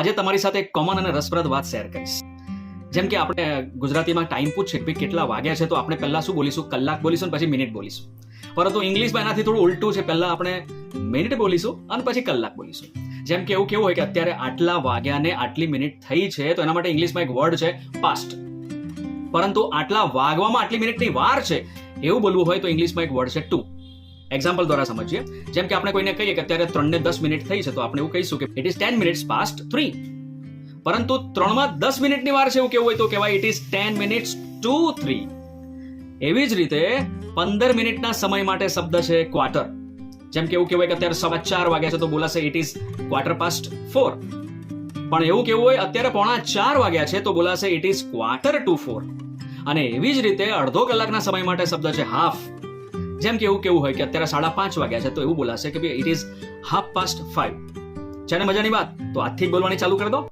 આજે તમારી સાથે કોમન અને રસપ્રદ વાત શેર કરીશ. જેમ કે આપણે ગુજરાતીમાં ટાઈમ પૂછશે કે કેટલા વાગ્યા છે, તો આપણે પહેલાં શું બોલીશું? કલાક બોલીશું પછી મિનિટ બોલીશું. પરંતુ ઇંગ્લિશમાં એનાથી થોડું ઉલટું છે, પહેલાં આપણે મિનિટ બોલીશું અને પછી કલાક બોલીશું. જેમ કે એવું કેવું હોય કે અત્યારે આટલા વાગ્યાને આટલી મિનિટ થઈ છે, તો એના માટે ઇંગ્લિશમાં એક વર્ડ છે પાસ્ટ પરંતુ આટલા વાગવામાં આટલી મિનિટની વાર છે, એવું બોલવું હોય તો ઇંગ્લિશમાં એક વર્ડ છે ટુ એક્ઝામ્પલ દ્વારા સમજીએ. જેમ કે આપણે કોઈને કહીએ કે અત્યારે ત્રણને દસ મિનિટ થઈ છે, તો આપણે એવું કહીશું કે it is ten minutes past three પરંતુ ત્રણમાં દસ મિનિટની વાર છે એવું કેવું હોય તો કહેવાય it is ten minutes to three એવી જ રીતે પંદર મિનિટના સમય માટે શબ્દ છે ક્વાર્ટર જેમ કે એવું કહેવાય કે અત્યારે સવા ચાર વાગ્યા છે, તો બોલાશે it is quarter past four પણ એવું કેવું હોય, અત્યારે પોણા ચાર વાગ્યા છે, તો બોલાશે it is quarter to four અને એવી જ રીતે અડધો કલાકના સમય માટે શબ્દ છે હાફ જેમ કે એવું કેવું હોય કે અત્યારે સાડા પાંચ વાગ્યા છે, તો એવું બોલાશે કે ભાઈ it is half past five છે ને મજાની વાત? તો આજથી બોલવાની ચાલુ કરી દો.